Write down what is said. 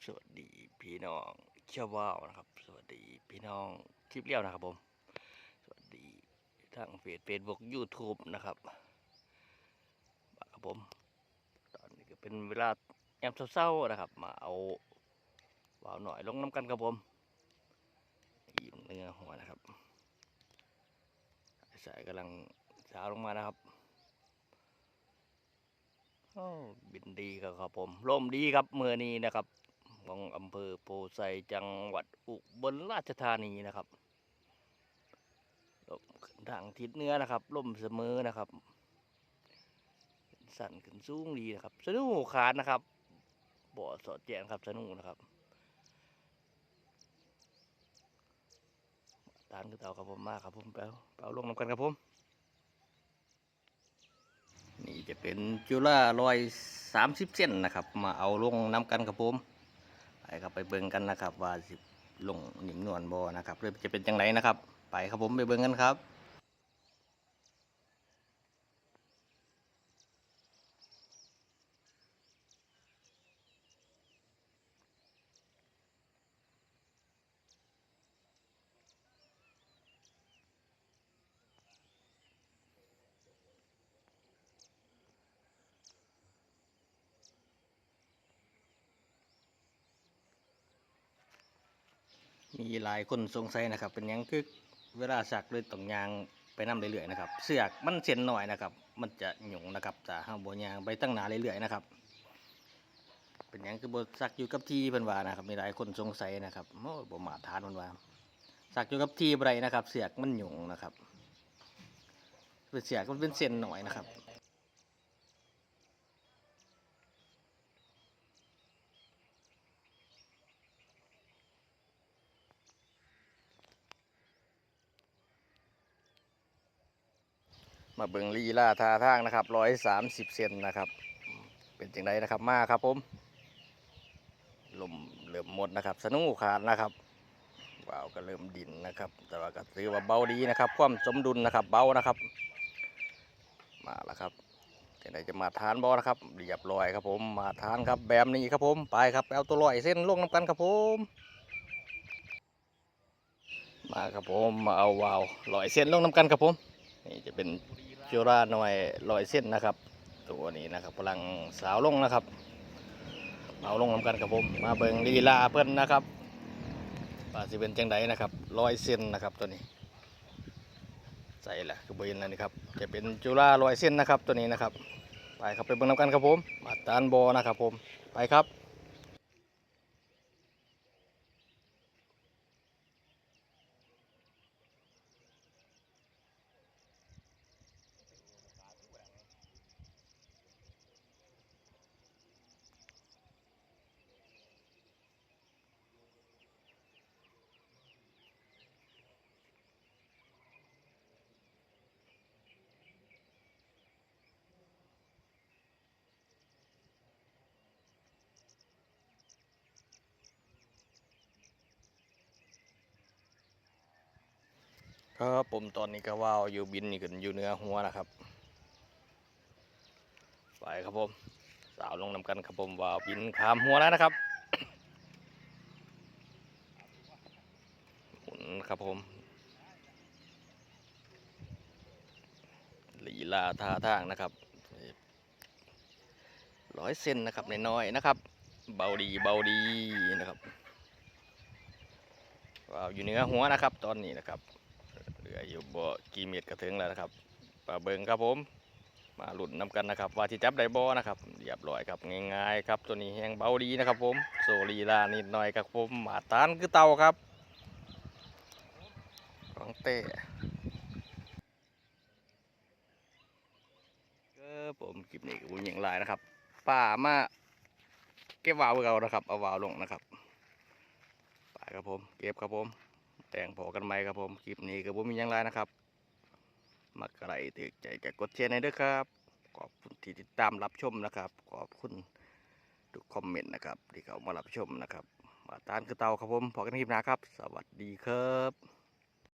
เชียวว่าวนะครับ สวัสดีพี่น้องคลิปเลี้ยวนะครับผม สวัสดีทางเฟซเฟซบุ๊กยูทูบนะครับครับผม ตอนนี้ก็เป็นเวลายามเช้าๆนะครับ มาเอาว่าวหน่อยลงน้ำกันครับผมยิงเนื้อหัวนะครับสายกำลังสาวลงมานะครับโอ้บินดีครับครับผมลมดีครับเมื่อนี้นะครับ ของอำเภอโพไซจังหวัดอุบลราชธานีนะครับลมทางทิศเหนือนะครับลมเสมอนะครับสั่นขึ้นสูงดีนะครับสนุกขาดนะครับบ่อสอดแจงครับสนุกนะครับตานคือเต่าครับผมมากครับผมแปลวแปลวลงน้ำกันครับผมนี่จะเป็นจุฬาลอยสามสิบเซนนะครับ มาเอาลงน้ำกันครับผม ไปครับไปเบิ่งกันนะครับ ว่าสิลงหนิมนวลบอนะครับหรือจะเป็นจังไรนะครับ ไปครับผมไปเบิ่งกันครับ มีหลายคนสงสัยนะครับ เป็นยังคือเวลาสักเลยต้องยางไปนํเรื่อยๆนะครับ เสือกมันเส้นหน่อยนะครับ มันจะหยุ่งนะครับจะห้าบยางไปตั้งหนาเรื่อยๆนะครับ เป็นยังคือบสักอยู่กับที่เพิ่นว่านะครับ มีหลายคนสงสัยนะครับโอ้บ่มาทานเพิ่นว่าสักอยู่กับที่บ่ไรนะครับ เสือกมันหยุ่งนะครับเป็นเสือกมันเป็นเส้นหน่อยนะครับ มาเบิงลีลาทาทางนะครับร้อยสามสิบเซนนะครับ เป็นจังไดนะครับมาครับผมลมเริ่มหมดนะครับ สนุกขาดนะครับว้าวก็เริ่มดินนะครับ แต่ว่าก็ถือว่าเบาดีนะครับ ความสมดุลนะครับ เบานะครับ มาแล้วครับจังไดจะมาทานบอนะครับเรียบร้อยครับผมมาทานครับแบบนี้ครับผมไปครับเอาตัวลอยเส้นลงน้ำกันครับผมมาครับผมมาเอาวาวลอยเส้นลงน้ำกันครับผมนี่จะเป็น จุราหน่อยลอยเส้นนะครับ ตัวนี้นะครับกำลังสาวลงนะครับเอาลงน้ำกันครับผมมาเบิงลีลาเพิ่นนะครับว่าสิเป็นจังไดนะครับลอยเส้นนะครับตัวนี้ใส่ละคือเบนนั่นนี่ครับจะเป็นจุราลอยเส้นนะครับตัวนี้นะครับ ไปครับไปเบิ่งน้ำกันครับผมมาตานบอนะครับผมไปครับ ครับผมตอนนี้ก็ว่าวอยู่บินนี่ขึ้นอยู่เหนือหัวนะครับ ไปครับผม สาวลงนำกันครับผมว่าวบินขามหัวแล้วนะครับหมุนครับผมลีลาท่าทางนะครับร้อยเซนนะครับน้อยๆนะครับ เบาดีเบาดีนะครับว่าวอยู่เหนือหัวนะครับ ตอนนี้นะครับ ลืออยู่บ่กี่เม็ดก็ถึงแล้วนะครับปลาเบิงครับผม มาหลุดน้ำกันนะครับ ว่าที่จับได้บ่นะครับเรียบร้อยครับง่ายๆครับ ตัวนี้แห้งเบาดีนะครับ ผมโซลีลานิดหน่อยครับผมมาตานคือเต่าครับของเต้ก็ผมคลิปนี้กับผมอย่างไรนะครับป่ามาเก็บวาวเก่านะครับเอาวาวลงนะครับไปครับผม เก็บครับผม แต่งพอกันไหมครับผม คลิปนี้ก็บ่มีอย่างไรนะครับมักอะไรถือใจก็กดแชร์ในอยเด้วยครับ ขอบคุณที่ติดตามรับชมนะครับ ขอบคุณทุกคอมเมนต์นะครับ ที่เขามารับชมนะครับมาตานคือเตาครับผมพอกันคลิปหน้าครับ สวัสดีครับ